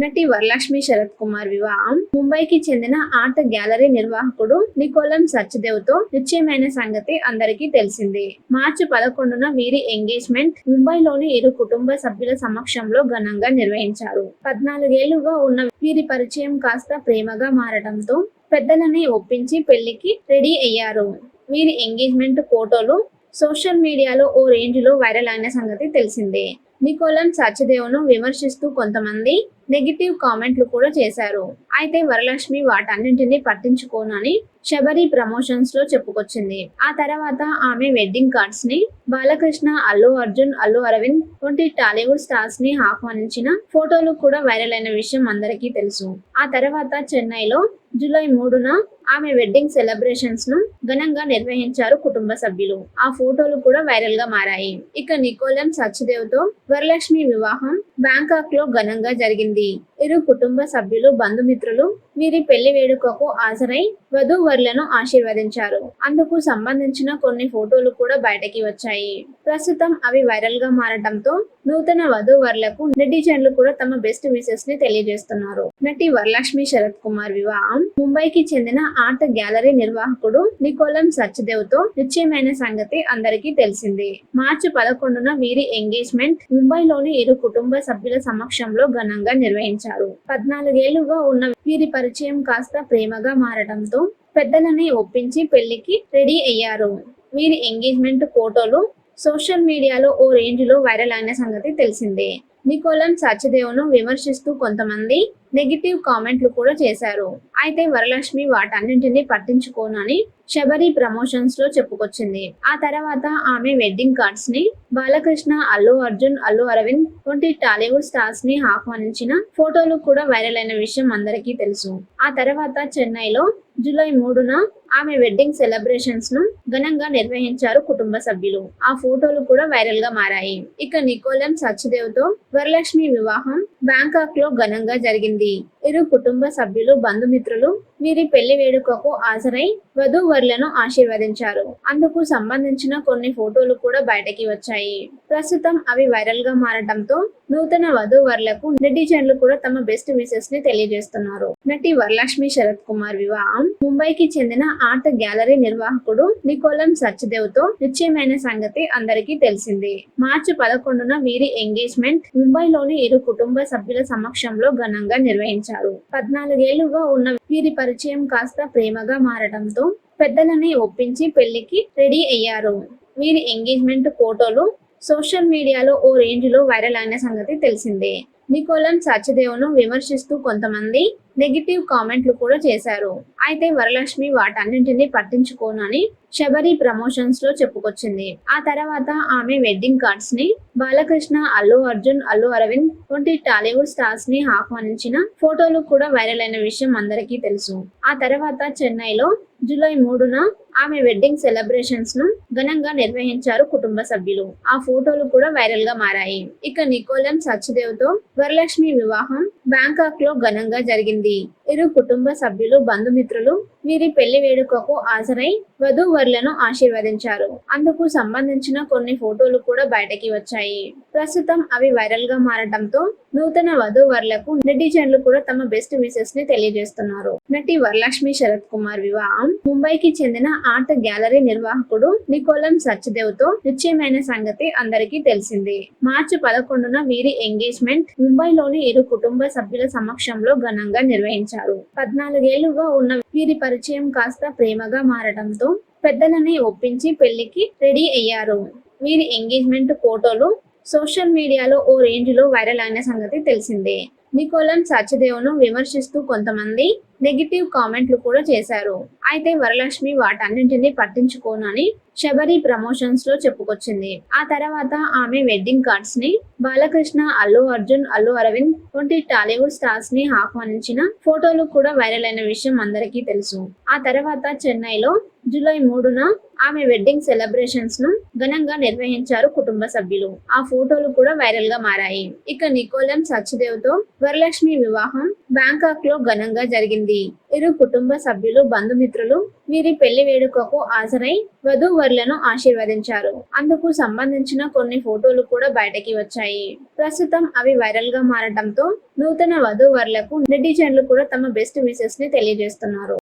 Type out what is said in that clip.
నటి వరలక్ష్మి శరత్ కుమార్ వివాహం. ముంబైకి చెందిన ఆర్ట్ గ్యాలరీ నిర్వాహకుడు నికోలం సచ్దేవ్తో నిశ్చయమైన సంగతి అందరికీ తెలిసిందే. మార్చి పదకొండున వీరి ఎంగేజ్మెంట్ ముంబైలోని ఇరు కుటుంబ సభ్యుల సమక్షంలో ఘనంగా నిర్వహించారు. పద్నాలుగేళ్ళుగా ఉన్న వీరి పరిచయం కాస్త ప్రేమగా మారడంతో పెద్దలని ఒప్పించి పెళ్ళికి రెడీ అయ్యారు. వీరి ఎంగేజ్మెంట్ ఫోటోలు సోషల్ మీడియాలో ఓ రేంజ్లో వైరల్ అయిన సంగతి తెలిసిందే. నికోలం సత్యదేవ్ను విమర్శిస్తూ కొంతమంది నెగిటివ్ కామెంట్లు కూడా చేశారు. అయితే వరలక్ష్మి వాటన్నింటినీ పట్టించుకోనని శబరి ప్రమోషన్స్లో చెప్పుకొచ్చింది. ఆ తర్వాత ఆమె వెడ్డింగ్ కార్డ్స్ని బాలకృష్ణ అల్లు అర్జున్ అల్లు అరవింద్ వంటి టాలీవుడ్ స్టార్స్ని ఆహ్వానించిన ఫోటోలు కూడా వైరల్ అయిన విషయం అందరికీ తెలుసు. ఆ తర్వాత చెన్నైలో జూలై మూడున ఆమె వెడ్డింగ్ సెలబ్రేషన్స్ను ఘనంగా నిర్వహించారు కుటుంబ సభ్యులు. ఆ ఫోటోలు కూడా వైరల్గా మారాయి. ఇక నికోలం సచ్దేవ్తో వరలక్ష్మి వివాహం బ్యాంకాక్లో ఘనంగా జరిగింది. ఇరు కుటుంబ సభ్యులు బంధుమిత్రులు వీరి పెళ్ళి వేడుకకు హాజరై వధూవరులను ఆశీర్వదించారు. అందుకు సంబంధించిన కొన్ని ఫోటోలు కూడా బయటకి వచ్చాయి. ప్రస్తుతం అవి వైరల్గా మారడంతో నూతన వధూవరులకు నెటిజన్లు కూడా తమ బెస్ట్ విషెస్ని తెలియజేస్తున్నారు. నటి వరలక్ష్మి శరత్ కుమార్ వివాహం ముంబైకి చెందిన ఆర్ట్ గ్యాలరీ నిర్వాహకుడు నికోలం సచ్దేవ్తో నిశ్చయమైన సంగతి అందరికీ తెలిసింది. మార్చి పదకొండున వీరి ఎంగేజ్మెంట్ ముంబైలోని ఇరు కుటుంబ సభ్యుల సమక్షంలో ఘనంగా నిర్వహించారు. పద్నాలుగేళ్ళుగా ఉన్న వీరి పరిచయం కాస్త ప్రేమగా మారడంతో పెద్దలని ఒప్పించి పెళ్ళికి రెడీ అయ్యారు. వీరి ఎంగేజ్మెంట్ ఫోటోలు సోషల్ మీడియాలో ఓ రేంజ్లో వైరల్ అయిన సంగతి తెలిసిందే. నికోలం సత్యదేవ్ను విమర్శిస్తూ కొంతమంది నెగిటివ్ కామెంట్లు కూడా చేశారు. అయితే వరలక్ష్మి వాటన్నింటినీ పట్టించుకోనని శబరి ప్రమోషన్స్లో చెప్పుకొచ్చింది. ఆ తర్వాత ఆమె వెడ్డింగ్ కార్డ్స్ని బాలకృష్ణ అల్లు అర్జున్ అల్లు అరవింద్ వంటి టాలీవుడ్ స్టార్స్ని ఆహ్వానించిన ఫోటోలు కూడా వైరల్ అయిన విషయం అందరికీ తెలుసు. ఆ తర్వాత చెన్నైలో జూలై మూడున ఆమె వెడ్డింగ్ సెలబ్రేషన్స్ను ఘనంగా నిర్వహించారు కుటుంబ సభ్యులు. ఆ ఫోటోలు కూడా వైరల్గా మారాయి. ఇక నికోలం సచ్దేవ్తో వరలక్ష్మి వివాహం బ్యాంకాక్లో ఘనంగా జరిగింది. ఇరు కుటుంబ సభ్యులు బంధుమిత్రులు వీరి పెళ్ళి వేడుకకు హాజరై వధూవరులను ఆశీర్వదించారు. అందుకు సంబంధించిన కొన్ని ఫోటోలు కూడా బయటకి వచ్చాయి. ప్రస్తుతం అవి వైరల్గా మారడంతో నూతన వధూవరులకు నెటిజన్లు కూడా తమ బెస్ట్ విషెస్ని తెలియజేస్తున్నారు. నటి వరలక్ష్మి శరత్ కుమార్ వివాహం. ముంబైకి చెందిన ఆర్ట్ గ్యాలరీ నిర్వాహకుడు నికోలం సచ్దేవ్తో నిశ్చయమైన సంగతి అందరికీ తెలిసింది. మార్చి పదకొండున వీరి ఎంగేజ్మెంట్ ముంబైలోని ఇరు కుటుంబ సభ్యుల సమక్షంలో ఘనంగా నిర్వహించారు. పద్నాలుగేళ్ళుగా ఉన్న వీరి పరిచయం కాస్త ప్రేమగా మారడంతో పెద్దలని ఒప్పించి పెళ్ళికి రెడీ అయ్యారు. వీరి ఎంగేజ్మెంట్ ఫోటోలు సోషల్ మీడియాలో ఓ రేంజ్లో వైరల్ అయిన సంగతి తెలిసిందే. నికోలం సత్యదేవ్ను విమర్శిస్తూ కొంతమంది నెగిటివ్ కామెంట్లు కూడా చేశారు. అయితే వరలక్ష్మి వాటన్నింటినీ పట్టించుకోనని శబరి ప్రమోషన్స్లో చెప్పుకొచ్చింది. ఆ తర్వాత ఆమె వెడ్డింగ్ కార్డ్స్ని బాలకృష్ణ అల్లు అర్జున్ అల్లు అరవింద్ వంటి టాలీవుడ్ స్టార్స్ని ఆహ్వానించిన ఫోటోలు కూడా వైరల్ అయిన విషయం అందరికీ తెలుసు. ఆ తర్వాత చెన్నైలో జూలై మూడున ఆమె వెడ్డింగ్ సెలబ్రేషన్స్ను ఘనంగా నిర్వహించారు కుటుంబ సభ్యులు. ఆ ఫోటోలు కూడా వైరల్గా మారాయి. ఇక నికోలం సచ్దేవ్తో వరలక్ష్మి వివాహం బ్యాంకాక్లో ఘనంగా జరిగింది. ఇరు కుటుంబ సభ్యులు బంధుమిత్రులు వీరి పెళ్ళి వేడుకకు హాజరై వధూవరులను ఆశీర్వదించారు. అందుకు సంబంధించిన కొన్ని ఫోటోలు కూడా బయటకి వచ్చాయి. ప్రస్తుతం అవి వైరల్గా మారడంతో నూతన వధూవరులకు నెటిజన్లు కూడా తమ బెస్ట్ విషెస్ని తెలియజేస్తున్నారు. నటి వరలక్ష్మి శరత్ కుమార్ వివాహం. ముంబైకి చెందిన ఆర్ట్ గ్యాలరీ నిర్వాహకుడు నికోలం సచ్దేవ్తో నిశ్చయమైన సంగతి అందరికీ తెలిసింది. మార్చి పదకొండున వీరి ఎంగేజ్మెంట్ ముంబైలోని ఇరు కుటుంబ సభ్యుల సమక్షంలో ఘనంగా నిర్వహించారు. పద్నాలుగేళ్ళుగా ఉన్న వీరి పరిచయం కాస్త ప్రేమగా మారడంతో పెద్దలని ఒప్పించి పెళ్ళికి రెడీ అయ్యారు. వీరి ఎంగేజ్మెంట్ ఫోటోలు సోషల్ మీడియాలో ఓ రేంజ్లో వైరల్ అయిన సంగతి తెలిసిందే. నికోలం సత్యదేవ్ను విమర్శిస్తూ కొంతమంది నెగిటివ్ కామెంట్లు కూడా చేశారు. అయితే వరలక్ష్మి వాటన్నింటినీ పట్టించుకోనని శబరి ప్రమోషన్స్లో చెప్పుకొచ్చింది. ఆ తర్వాత ఆమె వెడ్డింగ్ కార్డ్స్ని బాలకృష్ణ అల్లు అర్జున్ అల్లు అరవింద్ వంటి టాలీవుడ్ స్టార్స్ని ఆహ్వానించిన ఫోటోలు కూడా వైరల్ అయిన విషయం అందరికీ తెలుసు. ఆ తర్వాత చెన్నైలో జూలై మూడున ఆమె వెడ్డింగ్ సెలబ్రేషన్స్ను ఘనంగా నిర్వహించారు కుటుంబ సభ్యులు. ఆ ఫోటోలు కూడా వైరల్గా మారాయి. ఇక నికోలం సచ్దేవ్తో వరలక్ష్మి వివాహం బ్యాంకాక్లో ఘనంగా జరిగింది. ఇరు కుటుంబ సభ్యులు బంధుమిత్రులు వీరి పెళ్ళి వేడుకకు హాజరై వధూవరులను ఆశీర్వదించారు. అందుకు సంబంధించిన కొన్ని ఫోటోలు కూడా బయటకి వచ్చాయి. ప్రస్తుతం అవి వైరల్గా మారటంతో నూతన వధూవరులకు నెటిజన్లు కూడా తమ బెస్ట్ విషెస్ని తెలియజేస్తున్నారు.